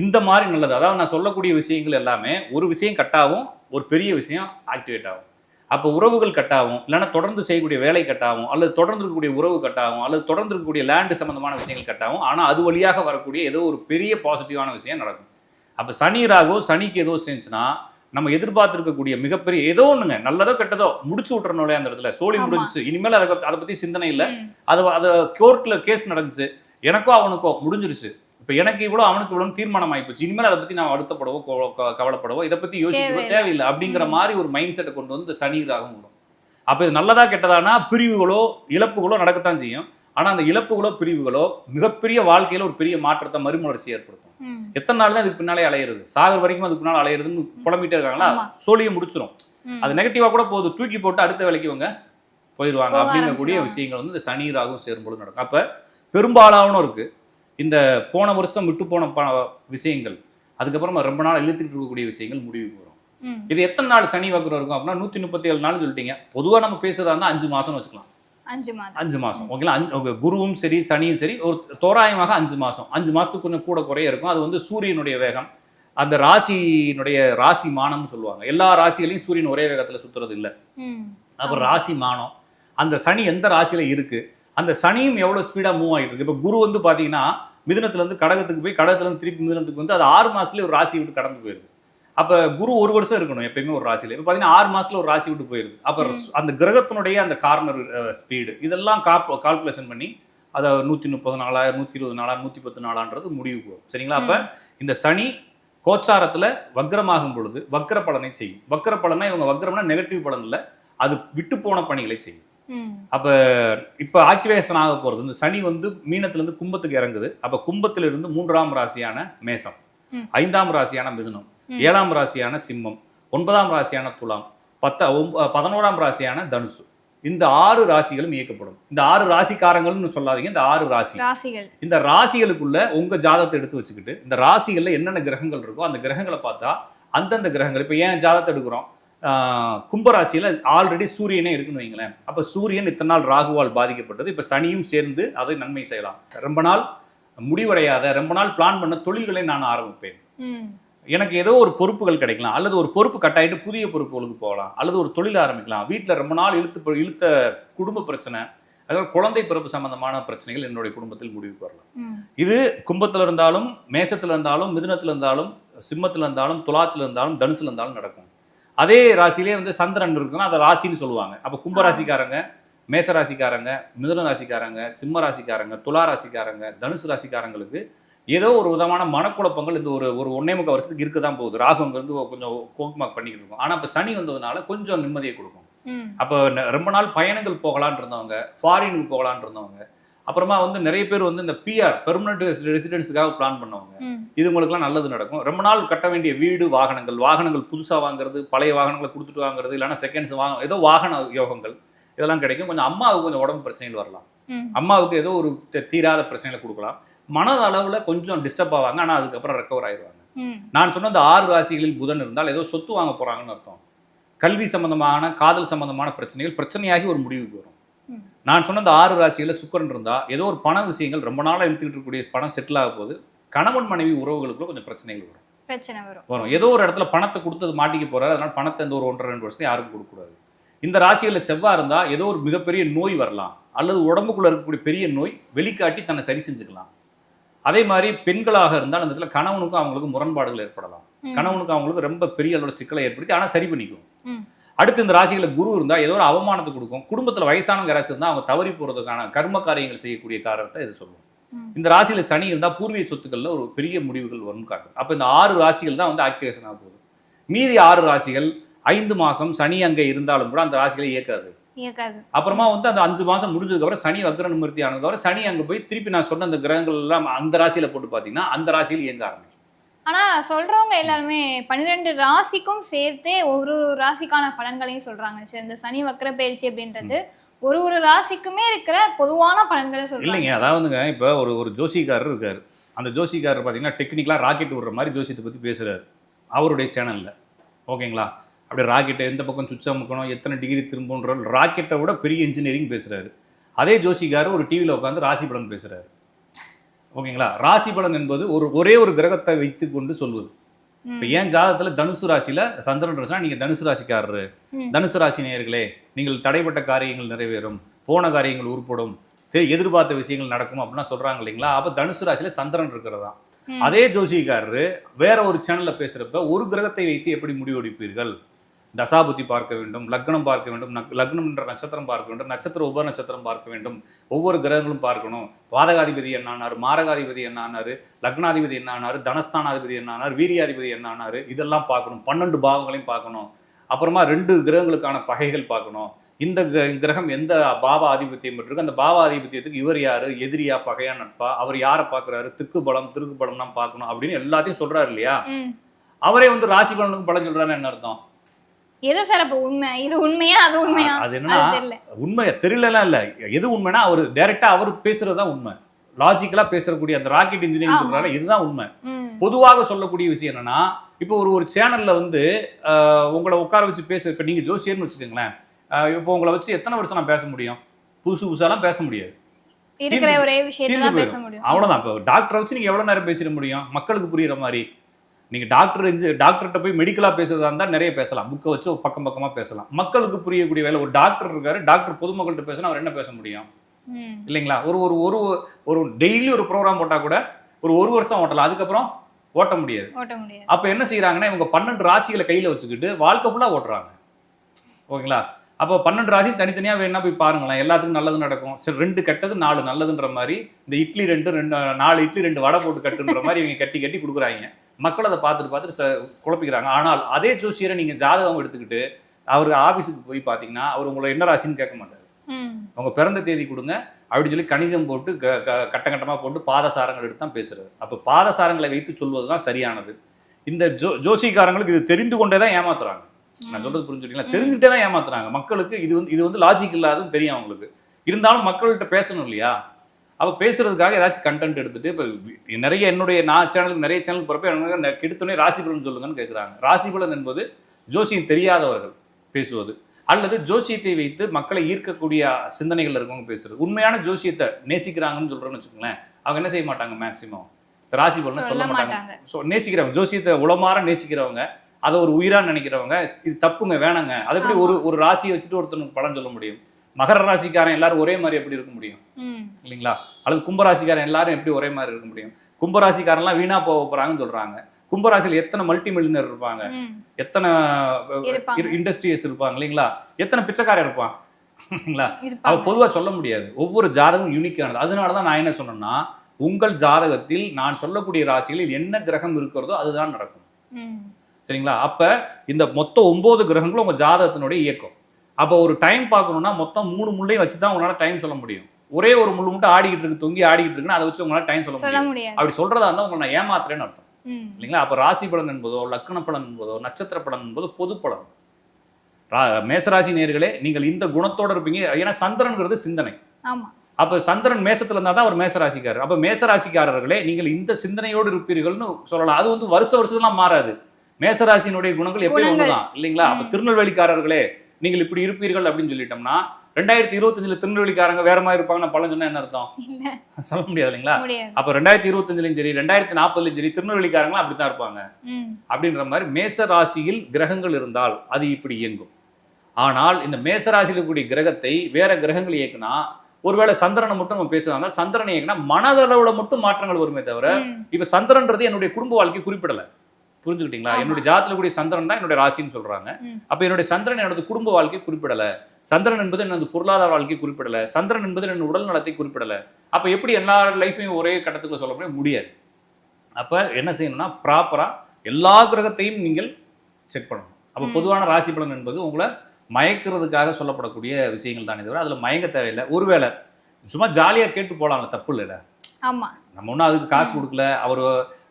இந்த மாதிரி நல்லது. அதாவது நான் சொல்லக்கூடிய விஷயங்கள் எல்லாமே ஒரு விஷயம் கட்டாகும் ஒரு பெரிய விஷயம் ஆக்டிவேட் ஆகும். அப்போ உறவுகள் கட்டாகும் இல்லைன்னா தொடர்ந்து செய்யக்கூடிய வேலை கட்டாகும் அல்லது தொடர்ந்து இருக்கக்கூடிய உறவு கட்டாகும் அல்லது தொடர்ந்து இருக்கக்கூடிய லேண்டு சம்பந்தமான விஷயங்கள் கட்டாகும் ஆனால் அது வழியாக வரக்கூடிய ஏதோ ஒரு பெரிய பாசிட்டிவான விஷயம் நடக்கும். அப்போ சனி ராகோ சனிக்கு ஏதோ செஞ்சுன்னா நம்ம எதிர்பார்த்திருக்கக்கூடிய மிகப்பெரிய ஏதோ ஒண்ணுங்க. நல்லதோ கெட்டதோ முடிச்சு விட்டுறணும் இல்லையா அந்த இடத்துல. சோழி ஆமா. முடிஞ்சுச்சு. இனிமேல் அதை அதை பத்தி சிந்தனை இல்லை. அது அது கோர்ட்ல கேஸ் நடந்துச்சு. எனக்கோ அவனுக்கோ முடிஞ்சிருச்சு. இப்போ எனக்கு இவ்வளோ அவனுக்கு இவ்வளோ தீர்மானம் ஆயிப்போச்சு. இனிமேல் அதை பத்தி நான் வருத்தப்படவோ கவலைப்படவோ இதை பத்தி யோசிக்கவோ தேவையில்லை. அப்படிங்கிற மாதிரி ஒரு மைண்ட் செட்டை கொண்டு வந்து இந்த சனி ராகம் விடும் அப்போ இது நல்லதா கெட்டதானா பிரிவுகளோ இழப்புகளோ நடக்கத்தான் செய்யும். ஆனா அந்த இழப்புகளோ பிரிவுகளோ மிகப்பெரிய வாழ்க்கையில ஒரு பெரிய மாற்றத்தை மறுமலர்ச்சி ஏற்படுத்தும். எத்தனை நாள் தான் இதுக்கு பின்னாலே அலையிறது? சாகர் வரைக்கும் அதுக்கு பின்னால் அலையிறதுன்னு புலம்பிட்டே இருக்காங்களா. சோழியை முடிச்சிரும். ம். அது நெகட்டிவா கூட போகுது. தூக்கி போட்டு அடுத்த வேலைக்கு இவங்க போயிடுவாங்க அப்படிங்கக்கூடிய. விஷயங்கள் வந்து இந்த சனி ராகும் சேரும்போது நடக்கும். அப்ப பெரும்பாலானோர் இருக்கு. இந்த போன வருஷம் விட்டு போன விஷயங்கள் அதுக்கப்புறமா ரொம்ப நாள் இழுத்துட்டு இருக்கக்கூடிய விஷயங்கள் முடிவுக்கு வரும். இது எத்தனை நாள் சனி வக்கரம் இருக்கும் அப்படின்னா நூத்தி முப்பத்தி ஏழு நாள்னு சொல்லிட்டீங்க. பொதுவா நம்ம பேசுறதா இருந்தா அஞ்சு மாசம்னு வச்சுக்கலாம். அஞ்சு மாதம். அஞ்சு மாசம். ஓகேங்களா? குருவும் சரி சனியும் சரி ஒரு தோராயமாக அஞ்சு மாசம். அஞ்சு மாசத்துக்கு கொஞ்சம் கூட குறைய இருக்கும். அது வந்து சூரியனுடைய வேகம். அந்த ராசியினுடைய ராசி மானம்னு சொல்லுவாங்க. எல்லா ராசிகளையும் சூரியன் ஒரே வேகத்துல சுத்துறது இல்ல. அப்புறம் ராசி மானம். அந்த சனி எந்த ராசியில இருக்கு? அந்த சனியும் எவ்வளவு ஸ்பீடா மூவ் ஆகிட்டு இருக்கு? இப்போ குரு வந்து பாத்தீங்கன்னா மிதுனத்துல இருந்து கடகத்துக்கு போய் கடகத்துல இருந்து திருப்பி மிதுனத்துக்கு வந்து அது ஆறு மாசத்துல ஒரு ராசி விட்டு கடந்து போயிருது. அப்ப குரு ஒரு வருஷம் இருக்கணும் எப்பயுமே ஒரு ராசியில. இப்போ பாத்தீங்கன்னா ஆறு மாசத்துல ஒரு ராசி விட்டு போயிருது அப்ப அந்த கிரகத்தினுடைய அந்த கார்னர் ஸ்பீடு இதெல்லாம் கால்குலேஷன் பண்ணி அதை நூத்தி முப்பது நாளா நூத்தி இருபது நாளா நூத்தி பத்து நாளான்றது முடிவுக்கு வரும் சரிங்களா? அப்ப இந்த சனி கோச்சாரத்துல வக்ரமாகும் பொழுது வக்ர பலனை செய்யும். வக்ர பலனா இவங்க வக்ரம்னா நெகட்டிவ் பலன் இல்ல. அது விட்டு போன பணிகளை செய்யும். அப்ப இப்ப ஆக்டிவேஷன் ஆக போறது. இந்த சனி வந்து மீனத்துல இருந்து கும்பத்துக்கு இறங்குது. அப்ப கும்பத்துல இருந்து மூன்றாம் ராசியான மேசம். ஐந்தாம் ராசியான மிதுனம். ஏழாம் ராசியான சிம்மம் ஒன்பதாம் ராசியான துலாம் பத்த பதினோராம் ராசியான தனுசு. இந்த ஆறு ராசிகளும் இயக்கப்படும். இந்த ஆறு ராசிக்காரங்கள்னு சொல்லாதீங்க இந்த ஆறு ராசி. ராசிகள். இந்த ராசிகளுக்குள்ள உங்க ஜாதகத்தை எடுத்து வச்சுக்கிட்டு இந்த ராசிகள்ல என்னென்ன கிரகங்கள் இருக்கோ அந்த கிரகங்களை பார்த்தா அந்தந்த கிரகங்கள் இப்போ ஏன் ஜாதகத்தை எடுக்கிறோம்? கும்பராசியில ஆல்ரெடி சூரியனே இருக்குன்னு வைங்களேன். அப்ப சூரியன் இத்தனை நாள் ராகுவால் பாதிக்கப்பட்டது. இப்ப சனியும் சேர்ந்து அதை நன்மை செய்யலாம். ரொம்ப நாள் முடிவடையாத ரொம்ப நாள் பிளான் பண்ண தொழில்களை நான் ஆரம்பிப்பேன். எனக்கு ஏதோ ஒரு பொறுப்புகள் கிடைக்கலாம் அல்லது ஒரு பொறுப்பு கட்டாயிட்டு புதிய பொறுப்புகளுக்கு போகலாம் அல்லது ஒரு தொழில் ஆரம்பிக்கலாம். வீட்டில் ரொம்ப நாள் இழுத்து இழுத்த குடும்ப பிரச்சனை அதாவது குழந்தை பிறப்பு சம்பந்தமான பிரச்சனைகள் என்னுடைய குடும்பத்தில் முடிவுக்கு வரலாம். இது கும்பத்துல இருந்தாலும் மேசத்துல இருந்தாலும் மிதுனத்துல இருந்தாலும் சிம்மத்துல இருந்தாலும் துலாத்துல இருந்தாலும் தனுசுல இருந்தாலும் நடக்கும். அதே ராசியிலே வந்து சந்திரன் இருக்குன்னா அதை ராசின்னு சொல்லுவாங்க. அப்ப கும்ப ராசிக்காரங்க மேச ராசிக்காரங்க மிதுன ராசிக்காரங்க சிம்ம ராசிக்காரங்க துலா ராசிக்காரங்க தனுசு ராசிக்காரங்களுக்கு ஏதோ ஒரு விதமான மனக்குழப்பங்கள் இந்த ஒரு ஒரு ஒன்னே முக்கால் வருஷத்துக்கு இருக்க தான் போகுது. ராகு அங்க இருந்து கொஞ்சம் கோக்மாக் பண்ணிக்கிட்டு இருக்கும். ஆனா இப்ப சனி வந்ததுனால கொஞ்சம் நிம்மதியை கொடுக்கும். அப்போ ரொம்ப நாள் பயணங்கள் போகலான்னு இருந்தவங்க ஃபாரினுக்கு போகலான்னு இருந்தவங்க அப்புறமா வந்து நிறைய பேர் வந்து இந்த பிஆர் பெர்மனன்ட் ரெசிடென்ஸுக்காக பிளான் பண்ணவங்க. இது உங்களுக்குலாம் நல்லது நடக்கும். ரொம்ப நாள் கட்ட வேண்டிய வீடு வாகனங்கள் வாகனங்கள் புதுசாக வாங்குறது பழைய வாகனங்களை கொடுத்துட்டு வாங்குறது இல்லைன்னா செகண்ட்ஸ் வாங்க ஏதோ வாகன யோகங்கள் இதெல்லாம் கிடைக்கும். கொஞ்சம் அம்மாவுக்கு கொஞ்சம் உடம்பு பிரச்சனைகள் வரலாம். அம்மாவுக்கு ஏதோ ஒரு தீராத பிரச்சனைகளை கொடுக்கலாம். மன அளவில் கொஞ்சம் டிஸ்டர்ப் ஆவாங்க. ஆனால் அதுக்கப்புறம் ரெக்கவர் ஆயிடுவாங்க. நான் சொன்ன இந்த ஆறு ராசிகளில் புதன் இருந்தால் ஏதோ சொத்து வாங்க போறாங்கன்னு அர்த்தம். கல்வி சம்பந்தமான காதல் சம்பந்தமான பிரச்சனைகள் பிரச்சனையாகி ஒரு முடிவுக்கு வரும். நான் சொன்ன இந்த ஆறு ராசிகளில் சுக்கரன் இருந்தா ஏதோ ஒரு பண விஷயங்கள் ரொம்ப நாளா இழுத்துக்கிட்டு இருக்கக்கூடிய பணம் செட்டில் ஆக போது கணவன் மனைவி உறவுகளுக்குள்ள கொஞ்சம் பிரச்சனைகள் வரும். பிரச்சனை வரும். வரும். ஏதோ ஒரு இடத்துல பணத்தை கொடுத்தது மாட்டிக்க போறாரு. அதனால பணத்தை இந்த ஒரு ஒன்றரை ரெண்டு வருஷம் யாருக்கும் கொடுக்கக்கூடாது. இந்த ராசிகளில் செவ்வாய் இருந்தா ஏதோ ஒரு மிகப்பெரிய நோய் வரலாம். அல்லது உடம்புக்குள்ள இருக்கக்கூடிய பெரிய நோய் வெளிக்காட்டி தன்னை சரி செஞ்சுக்கலாம். அதே மாதிரி பெண்களாக இருந்தால் அந்த இடத்துல கணவனுக்கும் அவங்களுக்கும் முரண்பாடுகள் ஏற்படலாம். கணவனுக்கு அவங்களுக்கு ரொம்ப பெரிய அளவுல சிக்கலை ஏற்படுத்தி ஆனா சரி பண்ணிக்கும். அடுத்து இந்த ராசிகளை குரு இருந்தா ஏதோ ஒரு அவமானத்தை கொடுக்கும். குடும்பத்துல வயசானவங்க யாராச்சும் இருந்தா அவங்க தவறி போறதுக்கான கர்ம காரியங்கள் செய்யக்கூடிய காரணத்தை இது சொல்லும். ம். இந்த ராசியில சனி இருந்தா பூர்வீக சொத்துக்கள்ல ஒரு பெரிய முடிவுகள் வரும் காட்டும் அப்ப இந்த ஆறு ராசிகள் தான் வந்து ஆக்டிவேஷன் ஆக போகுது. மீதி ஆறு ராசிகள் ஐந்து மாசம் சனி அங்க இருந்தாலும் கூட அந்த ராசிகளை இயக்காது அப்புறமா வந்து அந்த அஞ்சு மாசம் முடிஞ்சதுக்கு அப்புறம் சனி வக்ர நிமிர்த்தி ஆனதுக்கு சனி அங்க போய் திருப்பி நான் சொன்ன அந்த கிரகங்கள் எல்லாம் அந்த ராசியில போட்டு பாத்தீங்கன்னா அந்த ராசியில் இயங்க ஆரம்பிக்கும். ஆனா சொல்றவங்க எல்லாருமே பன்னிரெண்டு ராசிக்கும் சேர்த்தே ஒரு ஒரு ராசிக்கான பலன்களையும் சொல்றாங்க. இந்த சனி வக்ர பயிற்சி அப்படின்றது ஒரு ஒரு ராசிக்குமே இருக்கிற பொதுவான பலன்களை சொல்றாங்க. இல்லைங்க அதாவதுங்க இப்போ ஒரு ஒரு ஜோசிக்காரர் இருக்காரு. அந்த ஜோசிக்காரர் பார்த்தீங்கன்னா டெக்னிக்கலாக ராக்கெட் விடுற மாதிரி ஜோசியத்தை பற்றி பேசுறாரு. அவருடைய சேனலில் ஓகேங்களா? அப்படியே ராக்கெட்டை எந்த பக்கம் சுவிட்ச் அமுக்கணும் எத்தனை டிகிரி திரும்புன்ற ராக்கெட்டை விட பெரிய இன்ஜினியரிங் பேசுறாரு. அதே ஜோசிக்காரர் ஒரு டிவியில் உட்காந்து ராசி பலன் பேசுறாரு. ஓகேங்களா? ராசி பலன் என்பது ஒரு ஒரே ஒரு கிரகத்தை வைத்து கொண்டு சொல்வது. இப்போ ஏன் ஜாதகத்துல தனுசு ராசியில சந்திரன் ராசினா நீங்க தனுசு ராசிக்காரரு. தனுசு ராசி நேயர்களே நீங்கள் தடைப்பட்ட காரியங்கள் நிறைவேறும் போன காரியங்கள் உருப்படும் எதிர்பார்த்த விஷயங்கள் நடக்கும் அப்படிலாம் சொல்றாங்க இல்லைங்களா? அப்ப தனுசு ராசியில சந்திரன் இருக்கிறதா. அதே ஜோசிகாரரு வேற ஒரு சேனல்ல பேசுறப்ப ஒரு கிரகத்தை வைத்து எப்படி முடிவெடுப்பீர்கள்? தசாபுத்தி பார்க்க வேண்டும் லக்னம் பார்க்க வேண்டும் லக்னம் என்ற நட்சத்திரம் பார்க்க வேண்டும் நட்சத்திர உப நட்சத்திரம் பார்க்க வேண்டும். ஒவ்வொரு கிரகங்களும் பார்க்கணும். பாதகாதிபதி என்ன ஆனாரு மாரகாதிபதி என்ன ஆனாரு லக்னாதிபதி என்ன ஆனாரு தனஸ்தானாதிபதி என்ன ஆனார் வீரியாதிபதி என்ன ஆனாரு இதெல்லாம் பார்க்கணும். பன்னெண்டு பாவங்களையும் பார்க்கணும். அப்புறமா ரெண்டு கிரகங்களுக்கான பகைகள் பார்க்கணும். இந்த கிர- கிரகம் எந்த பாவ ஆதிபத்தியம் பெற்றிருக்கு அந்த பாவ ஆதிபத்தியத்துக்கு இவர் யாரு? எதிரியா பகையா நட்பா? அவர் யாரை பார்க்கறாரு? திக்கு பலம் திருக்கு பலம்லாம் பார்க்கணும் அப்படின்னு எல்லாத்தையும் சொல்றாரு இல்லையா. அவரே வந்து ராசி பலனுக்கு பலன் சொல்றாரு என்ன அர்த்தம்? எது சார் அப்ப உண்மை? இது உண்மையா? அது உண்மையா? அது என்னன்னா உண்மை தெரியலலாம் இல்ல. எது உண்மைனா அவர் டைரக்டா அவர் பேசுறது தான் உண்மை. லாஜிக்கலா பேசக்கூடிய அந்த ராக்கெட் இன்ஜினியரிங் இதுதான் உண்மை. பொதுவாக சொல்லக்கூடிய விஷயம் என்னன்னா இப்போ ஒரு ஒரு சேனல்ல வந்து உங்களை உட்கார வச்சு பேச இப்போ நீங்க ஜோசியர்னு வச்சுக்கோங்களேன் இப்போ உங்களை வச்சு எத்தனை வருஷம் நான் பேச முடியும்? புதுசு புதுசாலாம் பேச முடியாது. அவ்வளவுதான். இப்போ டாக்டரை வச்சு நீங்க எவ்வளவு நேரம் பேசிட முடியும்? மக்களுக்கு புரியுற மாதிரி. நீங்க டாக்டர் இன்ஜி டாக்டர்கிட்ட போய் மெடிக்கலா பேசுறதா இருந்தா நிறைய பேசலாம். புக்கை வச்சு பக்கம் பக்கமா பேசலாம். மக்களுக்கு புரியக்கூடிய வேலை ஒரு டாக்டர் இருக்காரு டாக்டர் பொதுமக்கள்கிட்ட பேசினா அவர் என்ன பேச முடியும். இல்லைங்களா? ஒரு ஒரு ஒரு ஒரு டெய்லி ஒரு ப்ரோக்ராம் போட்டா கூட ஒரு ஒரு வருஷம் ஓட்டலாம். அதுக்கப்புறம் ஓட்ட முடியாது. அப்ப என்ன செய்யறாங்கன்னா இவங்க பன்னெண்டு ராசிகளை கையில வச்சுக்கிட்டு வாழ்க்கை ஃபுல்லா ஓட்டுறாங்க. ஓகேங்களா? அப்போ பன்னெண்டு ராசி தனித்தனியா வேணா போய் பாருங்களேன். எல்லாத்துக்கும் நல்லது நடக்கும். சரி ரெண்டு கெட்டது நாலு நல்லதுன்ற மாதிரி இந்த இட்லி ரெண்டு ரெண்டு நாலு இட்லி ரெண்டு வடை போட்டு கட்டுன்ற மாதிரி இவங்க கட்டி கட்டி கொடுக்குறாங்க. மக்கள் அதை பார்த்துட்டு பார்த்துட்டு குழப்பிக்கிறாங்க. ஆனால் அதே ஜோசியரை நீங்க ஜாதகம் எடுத்துக்கிட்டு அவர் ஆபீஸுக்கு போய் பார்த்தீங்கன்னா அவர் உங்களை என்ன ராசின்னு கேட்க மாட்டார். ம். உங்க பிறந்த தேதி கொடுங்க அப்படின்னு சொல்லி கணிதம் போட்டு கட்ட கட்டமா போட்டு பாதசாரங்கள் எடுத்து தான் பேசுறது அப்ப பாதசாரங்களை வைத்து சொல்வது தான் சரியானது. இந்த ஜோ ஜோசிக்காரங்களுக்கு இது தெரிந்து கொண்டே தான் ஏமாத்துறாங்க. நான் சொல்றது புரிஞ்சுட்டீங்களா? தெரிஞ்சுட்டே தான் ஏமாத்துறாங்க. மக்களுக்கு இது வந்து இது வந்து லாஜிக் இல்லாதுன்னு தெரியும் அவங்களுக்கு. இருந்தாலும் மக்கள்கிட்ட பேசணும் இல்லையா? அப்ப பேசுறதுக்காக ஏதாச்சும் கண்டென்ட் எடுத்துட்டு இப்போ நிறைய என்னுடைய நான் சேனலுக்கு நிறைய சேனலுக்கு போறப்ப எனக்கு கிட்டத்தொடனே ராசி பலன் சொல்லுங்கன்னு கேட்குறாங்க ராசி பலன் என்பது ஜோசியம் தெரியாதவர்கள் பேசுவது அல்லது ஜோசியத்தை வைத்து மக்களை ஈர்க்கக்கூடிய சிந்தனைகள் இருக்கவங்க பேசுறது. உண்மையான ஜோசியத்தை நேசிக்கிறாங்கன்னு சொல்றோம்னு வச்சுக்கோங்களேன். அவங்க என்ன செய்ய மாட்டாங்க மேக்சிமம் ராசி பலனை சொல்ல மாட்டாங்க. ஸோ நேசிக்கிறவங்க ஜோசியத்தை உளமாற நேசிக்கிறவங்க அதை ஒரு உயிரா நினைக்கிறவங்க இது தப்புங்க வேணாங்க. அது எப்படி ஒரு ஒரு ராசியை வச்சுட்டு ஒருத்தனுக்கு பலன் சொல்ல முடியும்? மகர ராசிக்காரன் எல்லாரும் ஒரே மாதிரி எப்படி இருக்க முடியும். இல்லைங்களா? அல்லது கும்பராசிக்காரன் எல்லாரும் எப்படி ஒரே மாதிரி இருக்க முடியும்? கும்பராசிக்காரன்லாம் வீணா போக போறாங்கன்னு சொல்றாங்க. கும்பராசியில் எத்தனை மல்டி மில்லியனர் இருப்பாங்க. எத்தனை இருப்பாங்க. இண்டஸ்ட்ரியஸ் இருப்பாங்க இல்லைங்களா? எத்தனை பிச்சைக்காரன் இருப்பான்? இல்லைங்களா? அவ இருப்பாங்க பொதுவா சொல்ல முடியாது. ஒவ்வொரு ஜாதகம் யூனிக்கானது அதனால தான் நான் என்ன சொன்னேன்னா உங்கள் ஜாதகத்தில் நான் சொல்லக்கூடிய ராசிகளில் என்ன கிரகம் இருக்கிறதோ அதுதான் நடக்கும். சரிங்களா? அப்ப இந்த மொத்தம் ஒன்பது கிரகங்களும் உங்க ஜாதகத்தினுடைய இயக்கம். அப்போ ஒரு டைம் பார்க்கணும்னா மொத்தம் மூணு முள்ளையும் வச்சு தான் உங்களால டைம் சொல்ல முடியும். ஒரே ஒரு முள்ளு மட்டும் ஆடிக்கிட்டு இருக்கு தொங்கி ஆடிக்கிட்டு இருக்குன்னா அதை வச்சு உங்களால டைம் சொல்ல முடியும் அப்படி சொல்றதா இருந்தா உங்களை நான் ஏமாத்துறேன்னு அர்த்தம். இல்லைங்களா? அப்ப ராசி பலன் என்பதோ லக்ன பலன் என்பதோ நட்சத்திர பலன் என்பதோ பொது பலன். மேசராசி நேர்களே நீங்கள் இந்த குணத்தோட இருப்பீங்க. ஏன்னா சந்திரன்கிறது சிந்தனை. அப்ப சந்திரன் மேசத்துல இருந்தா தான் அவர் மேசராசிக்காரர். அப்ப மேசராசிக்காரர்களே நீங்கள் இந்த சிந்தனையோடு இருப்பீர்கள்னு சொல்லலாம். அது வந்து வருஷ வருஷத்துலாம் மாறாது. மேசராசியினுடைய குணங்கள் எப்பயும் குணங்கள். ஒண்ணுதான். இல்லைங்களா? அப்ப திருநெல்வேலிக்காரர்களே நீங்கள் இப்படி இருப்பீர்கள் அப்படின்னு சொல்லிட்டோம்னா ரெண்டாயிரத்தி இருபத்தஞ்சுல திருநெல்வேலிக்காரங்க வேற மாதிரி இருப்பாங்கன்னு பலன் சொன்னா என்ன அர்த்தம்? சொல்ல முடியாது இல்லைங்களா? அப்ப ரெண்டாயிரத்தி இருபத்தஞ்சுலயும் சரி ரெண்டாயிரத்தி நாற்பதுலயும் சரி திருநெல்வேலிக்காரங்களும் அப்படித்தான் இருப்பாங்க. அப்படின்ற மாதிரி மேச ராசியில் கிரகங்கள் இருந்தால் அது இப்படி இயங்கும். ஆனால் இந்த மேச ராசியில் இருக்கக்கூடிய கிரகத்தை வேற கிரகங்கள் இயக்குனா ஒருவேளை சந்திரனை மட்டும் நம்ம பேசுறாங்க சந்திரனை இயக்குனா மனதளவுல மட்டும் மாற்றங்கள் வருமே தவிர. இப்ப சந்திரன்றது என்னுடைய குடும்ப வாழ்க்கை குறிப்பிடல. புரிஞ்சுக்கிட்டீங்களா. என்னுடைய ஜாதத்துல கூடிய சந்திரன் தான் என்னுடைய ராசின்னு சொல்றாங்க. அப்ப என்னுடைய சந்திரன் எனது குடும்ப வாழ்க்கை குறிப்பிடல. சந்திரன் என்பது எனது பொருளாதார வாழ்க்கை குறிப்பிடல. சந்திரன் என்பது எனது உடல் நலத்தை குறிப்பிடல. அப்ப எப்படி எல்லா லைஃபையும் ஒரே கட்டத்துக்குள்ள சொல்ல முடியும்? முடியாது. அப்ப என்ன செய்யணும்னா ப்ராப்பரா எல்லா கிரகத்தையும் நீங்கள் செக் பண்ணணும். அப்ப. பொதுவான ராசி பலன் என்பது உங்களை மயக்கிறதுக்காக சொல்லப்படக்கூடிய விஷயங்கள் தானே தவிர அதுல மயங்க தேவையில்லை. ஒருவேளை சும்மா ஜாலியா கேட்டு போலாம்ல தப்பு இல்லைல்ல ஆமா. நம்ம ஒன்றும் அதுக்கு காசு கொடுக்கல. அவர்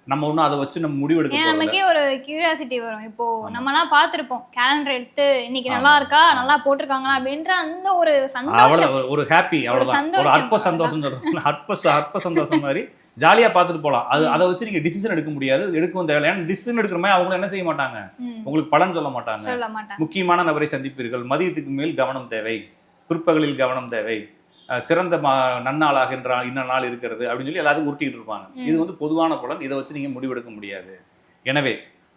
நம்ம ஒன்றும் அதை வச்சு நம்ம ஏன்னா போறதில்ல. நமக்கே ஒரு கியூரியாசிட்டி வரும். இப்போ ஆமா. நம்மலாம் பார்த்திருப்போம். கேலண்டர் எடுத்து இன்னைக்கு நல்லா. இருக்கா? நல்லா போட்டிருக்காங்களா? அப்படின்ற அந்த ஒரு சந்தோஷம். ஒரு- ஹாப்பி அவ்வளவுதான். ஒரு. அற்ப சந்தோஷம் அற்ப அற்ப சந்தோஷம் மாதிரி ஜாலியா பார்த்துட்டு போலாம். அது அதை வச்சு நீங்க டிசிஷன் எடுக்க முடியாது. எடுக்கவும் தேவையில்லை. ஏன்னா டிசிஷன் எடுக்கிற மாதிரி அவங்க என்ன செய்ய மாட்டாங்க? உங்களுக்கு பலன் சொல்ல மாட்டாங்க. முக்கியமான நபரை சந்திப்பீர்கள். மதியத்துக்கு மேல் கவனம் தேவை. பிற்பகலில் கவனம் தேவை. சிறந்த மா நன்னாளாக என்ற இன்ன நாள் இருக்கிறது அப்படின்னு சொல்லி எல்லாத்துக்கும் உருட்டிக்கிட்டு இருப்பாங்க. இது வந்து பொதுவான பலன். இதை வச்சு நீங்க முடிவெடுக்க முடியாது. எனவே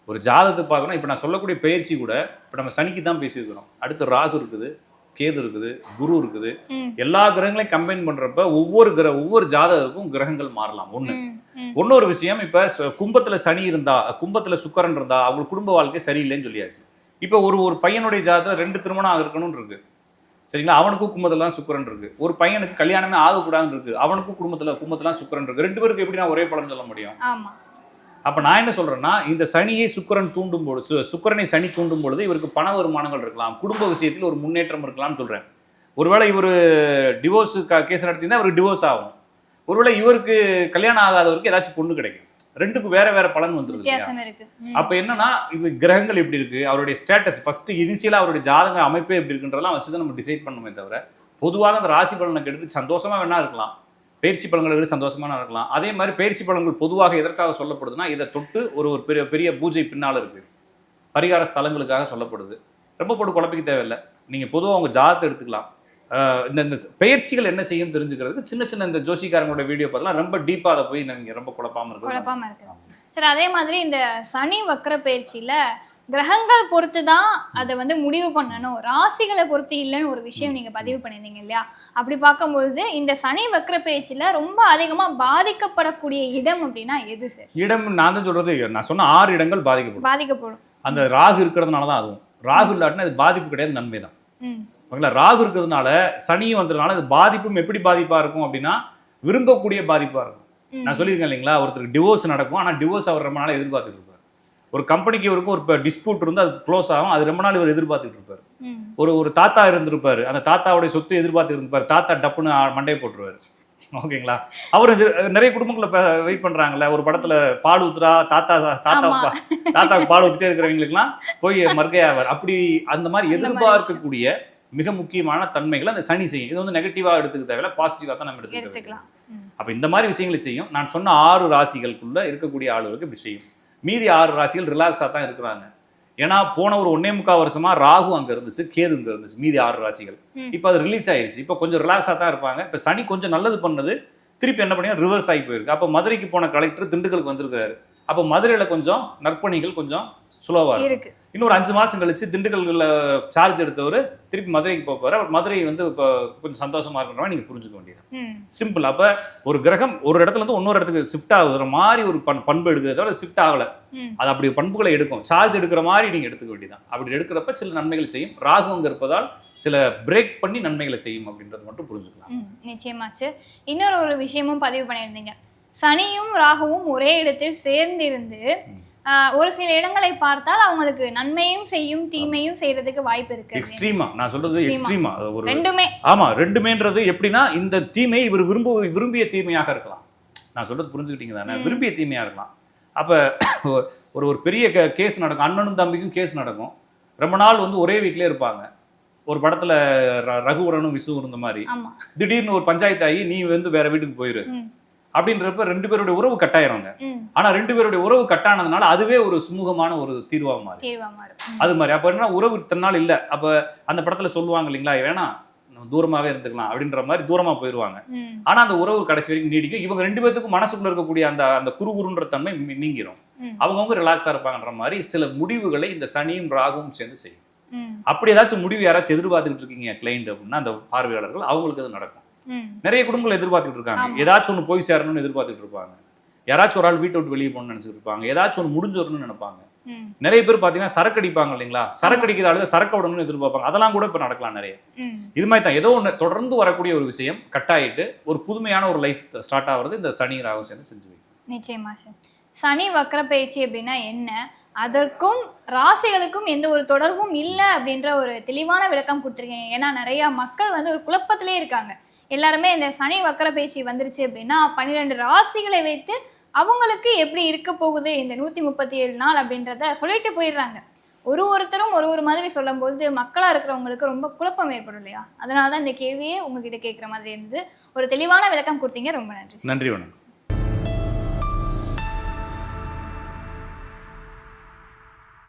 ஒரு ஜாதகத்தை பார்க்கணும். இப்போ நான் சொல்லக்கூடிய பயிற்சி கூட இப்போ நம்ம சனிக்கு தான் பேசியிருக்கிறோம். அடுத்து ராகு இருக்குது கேது இருக்குது குரு இருக்குது. எல்லா கிரகங்களையும் கம்பைன் பண்றப்ப ஒவ்வொரு கிரக ஒவ்வொரு ஜாதகத்துக்கும் கிரகங்கள் மாறலாம். ஒண்ணு. இன்னொரு விஷயம் இப்ப கும்பத்துல சனி இருந்தா கும்பத்துல சுக்கிரன் இருந்தா அவங்க குடும்ப வாழ்க்கை சரியில்லைன்னு சொல்லியாச்சு. இப்ப ஒரு ஒரு பையனுடைய ஜாதகத்துல ரெண்டு திருமணம் இருக்கணும்னு இருக்கு. சரிங்களா? அவனுக்கும் கும்பத்துல தான் சுக்கிரன் இருக்கு. ஒரு பையனுக்கு கல்யாணமே ஆகக்கூடாதுன்னு இருக்கு. அவனுக்கும் குடும்பத்துல கும்பத்துல தான் சுக்கிரன் இருக்கு. ரெண்டு பேருக்கு எப்படி நான் ஒரே பலன் சொல்ல முடியும்? அப்ப நான் என்ன சொல்றேன்னா இந்த சனியை சுக்கிரன் தூண்டும் பொழுது சுக்கிரனை சனி தூண்டும் பொழுது இவருக்கு பண வருமானங்கள் இருக்கலாம். குடும்ப விஷயத்தில் ஒரு முன்னேற்றம் இருக்கலாம்னு சொல்றேன். ஒருவேளை இவர் டிவோர்ஸ் கேஸ் நடத்தினா இவருக்கு டிவோர்ஸ் ஆகும். ஒருவேளை இவருக்கு கல்யாணம் ஆகாதவருக்கு ஏதாச்சும் பொண்ணு கிடைக்கும். ரெண்டுக்கும் வேற வேற பலன் ம், அப்ப என்னன்னா இவ கிரகங்கள் எப்படி இருக்கு? அவருடைய ஸ்டேட்டஸ் ஃபர்ஸ்ட் இனிஷியலா அவருடைய ஜாதக அமைப்பே எப்படி இருக்குன்றதெல்லாம் வச்சு தான் நம்ம டிசைட் பண்ணுமே தவிர பொதுவாக அந்த ராசி பலனை கெடுத்து சந்தோஷமா வேணா இருக்கலாம். பயிற்சி பலன்களை விட சந்தோஷமா இருக்கலாம். அதே மாதிரி பயிற்சி பலன்கள் பொதுவாக எதற்காக சொல்லப்படுதுன்னா இதை தொட்டு ஒரு ஒரு பெரிய பெரிய பூஜை பின்னால இருக்கு. பரிகார ஸ்தலங்களுக்காக சொல்லப்படுது. ரொம்ப போட்டு குழப்பிக்க தேவையில்லை. நீங்க பொதுவாக உங்க ஜாதகத்தை எடுத்துக்கலாம். இந்த இந்த பயிற்சிகள் என்ன செய்யும் தெரிஞ்சுக்கிறதுக்கு சின்ன சின்ன இந்த ஜோசிக்காரங்களோட வீடியோ பார்த்தலாம் ரொம்ப டீப்பா அதை போய் நீங்க ரொம்ப குழப்பாம இருக்கு குழப்பாம இருக்கு சரி அதே மாதிரி இந்த சனி வக்ர பயிற்சியில கிரகங்கள் பொறுத்து தான் அதை வந்து முடிவு பண்ணணும். ராசிகளை பொறுத்து இல்லைன்னு ஒரு விஷயம் நீங்க பதிவு பண்ணியிருந்தீங்க இல்லையா? அப்படி பார்க்கும்பொழுது இந்த சனி வக்ர பயிற்சியில ரொம்ப அதிகமா பாதிக்கப்படக்கூடிய இடம் அப்படின்னா எது சார் இடம் நான் தான் சொல்றது நான் சொன்ன ஆறு இடங்கள் பாதிக்கப்படும். பாதிக்கப்படும். அந்த ராகு இருக்கிறதுனால தான் அதுவும். ராகு இல்லாட்டினா அது பாதிப்பு கிடையாது நன்மை தான் ம். ஓகேங்களா ராகு இருக்கிறதுனால சனியும் வந்ததுனால அது பாதிப்பும் எப்படி பாதிப்பா இருக்கும் அப்படின்னா விரும்பக்கூடிய பாதிப்பா இருக்கும். நான் சொல்லியிருக்கேன் இல்லைங்களா? ஒருத்தருக்கு டிவோர்ஸ் நடக்கும். ஆனா டிவோர்ஸ் அவர் ரொம்ப நாள் எதிர்பார்த்துட்டு இருப்பார். ஒரு கம்பெனிக்கு இவருக்கும் ஒரு டிஸ்பியூட் இருந்து அது க்ளோஸ் ஆகும். அது ரொம்ப நாள் இவர் எதிர்பார்த்துட்டு இருப்பார். ஒரு ஒரு தாத்தா இருந்திருப்பாரு. அந்த தாத்தாவுடைய சொத்து எதிர்பார்த்து இருந்திருப்பாரு தாத்தா டப்புன்னு மண்டையை போட்டுருவாரு. ஓகேங்களா? அவர் நிறைய குடும்பங்களை வெயிட் பண்றாங்கல்ல. ஒரு படத்துல பால் ஊத்துறா தாத்தா தாத்தா தாத்தாவுக்கு பால் ஊத்திட்டே இருக்கிறவங்களுக்குலாம் போய் மர்க்கையாவார் அப்படி அந்த மாதிரி அந்த மாதிரி எதிர்பார்க்கக்கூடிய மிக முக்கியமான தன்மைகளை அந்த சனி செய்யும். இது வந்து நெகட்டிவா எடுத்துக்க தேவையில்ல பாசிட்டிவா தான் நம்ம. எடுத்துக்கலாம். அப்ப இந்த மாதிரி விஷயங்களை செய்யும். நான் சொன்ன ஆறு ராசிகளுக்குள்ள இருக்கக்கூடிய ஆளுகளுக்கு இப்படி செய்யும். மீதி ஆறு ராசிகள் ரிலாக்ஸா தான் இருக்கிறாங்க. ஏன்னா போன ஒரு ஒன்னே முக்கால் வருஷமா ராகு அங்க இருந்துச்சு கேது இங்க இருந்துச்சு மீதி ஆறு ராசிகள். இப்போ அது ரிலீஸ் ஆயிருச்சு. இப்போ கொஞ்சம் ரிலாக்ஸா தான் இருப்பாங்க. இப்போ சனி கொஞ்சம் நல்லது பண்ணது திருப்பி என்ன பண்ணி ரிவர்ஸ் ஆகி போயிருக்கு. அப்போ மதுரைக்கு போன கலெக்டர் திண்டுக்கலுக்கு வந்திருக்காரு அப்போ மதுரையில கொஞ்சம் நற்பணிகள் கொஞ்சம் சுலோவா இருக்கும். இருக்கு. இன்னொரு அஞ்சு மாசம் கழிச்சு திண்டுக்கல்ல சார்ஜ் எடுத்தவர் திருப்பி மதுரைக்கு போக போறாரு அவர் மதுரை வந்து இப்போ கொஞ்சம் சந்தோஷமா இருக்கிற மாதிரி நீங்க புரிஞ்சுக்க வேண்டியது சிம்பிள் அப்ப ஒரு கிரகம் ஒரு இடத்துல இருந்து இன்னொரு இடத்துக்கு ஷிஃப்ட் ஆகுற மாதிரி ஒரு பண் பண்பு எடுக்கிறதோட ஷிஃப்ட் ஆகல. அது அப்படி பண்புகளை எடுக்கும். சார்ஜ் எடுக்கிற மாதிரி நீங்க எடுத்துக்க வேண்டியதான் அப்படி எடுக்கிறப்ப சில நன்மைகள் செய்யும். ராகு அங்க இருப்பதால் சில பிரேக் பண்ணி நன்மைகளை செய்யும் அப்படின்றது மட்டும் புரிஞ்சுக்கலாம். ம். நிச்சயமாச்சு இன்னொரு ஒரு விஷயமும் பதிவு பண்ணியிருந்தீங்க. சனியும் ராகுவும் ஒரே இடத்தில் சேர்ந்து இருந்து ஆஹ், ஒரு சில இடங்களை பார்த்தால் அவங்களுக்கு நன்மையும் செய்யும் தீமையும் செய்யறதுக்கு வாய்ப்பு இருக்கு. எக்ஸ்ட்ரீமா நான் சொல்றது. எக்ஸ்ட்ரீமா ஒரு ரெண்டுமே. ஆமா ரெண்டுமேன்றது எப்படின்னா இந்த தீமை இவர் விரும்ப விரும்பிய தீமையாக இருக்கலாம். நான் சொல்றது புரிஞ்சுக்கிட்டீங்க தானே. விரும்பிய தீமையா இருக்கலாம். அப்ப ஒரு ஒரு பெரிய கேஸ் நடக்கும். அண்ணனும் தம்பிக்கும் கேஸ் நடக்கும். ரொம்ப நாள் வந்து ஒரே வீட்டிலே இருப்பாங்க. ஒரு படத்துல ரகுவரனும் விசு இருந்த மாதிரி. திடீர்னு ஒரு பஞ்சாயத்து ஆகி நீ வந்து வேற வீட்டுக்கு போயிரு. அப்படின்றப்ப ரெண்டு பேருடைய உறவு கட்டாயிருங்க ஆனா ரெண்டு பேருடைய உறவு கட்டானதுனால அதுவே ஒரு சுமூகமான ஒரு தீர்வா மாறி மாறும். அது மாதிரி. அப்ப என்ன உறவு இத்தனை நாள் இல்ல. அப்ப அந்த படத்துல சொல்லுவாங்க இல்லைங்களா நம்ம தூரமாவே இருந்துக்கலாம் அப்படின்ற மாதிரி தூரமா போயிருவாங்க. ஆனா அந்த உறவு கடைசி வரைக்கும் நீடிக்கும். இவங்க ரெண்டு பேத்துக்கும் மனசுக்குள்ள இருக்கக்கூடிய அந்த அந்த குறுகுறுன்ற தன்மை நீங்கிரும். அவங்கவுங்க ரிலாக்ஸா இருப்பாங்கன்ற மாதிரி சில முடிவுகளை இந்த சனியும் ராகுவும் சேர்ந்து செய்யும். அப்படி ஏதாச்சும் முடிவு யாராச்சும் எதிர்பார்த்துக்கிட்டு இருக்கீங்க கிளைண்ட் அப்படின்னா அந்த பார்வையாளர்கள் அவங்களுக்கு அது நடக்கும். நிறைய குடும்பங்கள் எதிர்பார்த்துட்டு இருக்காங்க. ஏதாச்சும் ஒன்று போய் சேரணும்னு எதிர்பார்த்துட்டு இருப்பாங்க யாராச்சும் ஒரு ஆள் வீட்டை விட்டு வெளியே போகணும்னு நினைச்சிட்டு இருப்பாங்க. ஏதாச்சும் ஒன்று முடிஞ்சிடணும்னு நினைப்பாங்க. நிறைய பேர் பாத்தீங்கன்னா சரக்கு அடிப்பாங்க இல்லைங்களா? சரக்கு அடிக்கிற ஆளுங்க சரக்கு விடணும்னு எதிர்பார்ப்பாங்க. அதெல்லாம் கூட இப்ப நடக்கலாம் நிறைய. இது மாதிரி தான். ஏதோ ஒன்று தொடர்ந்து வரக்கூடிய ஒரு விஷயம் கட்டாயிட்டு ஒரு புதுமையான ஒரு லைஃப் ஸ்டார்ட் ஆகுறது இந்த சனி ராகு சேர்ந்து செஞ்சு நிச்சயமா சார். சனி வக்ர பயிற்சி அப்படின்னா என்ன? அதற்கும் ராசிகளுக்கும் எந்த ஒரு தொடர்பும் இல்லை அப்படின்ற ஒரு தெளிவான விளக்கம் கொடுத்துருக்கீங்க. ஏன்னா நிறைய மக்கள் வந்து ஒரு குழப்பத்திலே இருக்காங்க. எல்லாருமே இந்த சனி வக்கர பேச்சு வந்துருச்சு அப்படின்னா பன்னிரெண்டு ராசிகளை வைத்து அவங்களுக்கு எப்படி இருக்க போகுது இந்த நூத்தி முப்பத்தி ஏழு நாள் அப்படின்றத சொல்லிட்டு போயிடுறாங்க. ஒரு ஒருத்தரும் ஒரு ஒரு மாதிரி சொல்லும்போது மக்களா இருக்கிறவங்களுக்கு ரொம்ப குழப்பம் ஏற்படும் இல்லையா? அதனால தான் இந்த கேள்வியே உங்ககிட்ட கேட்குற மாதிரி இருந்தது. ஒரு தெளிவான விளக்கம் கொடுத்தீங்க. ரொம்ப நன்றி நன்றி வணக்கம்.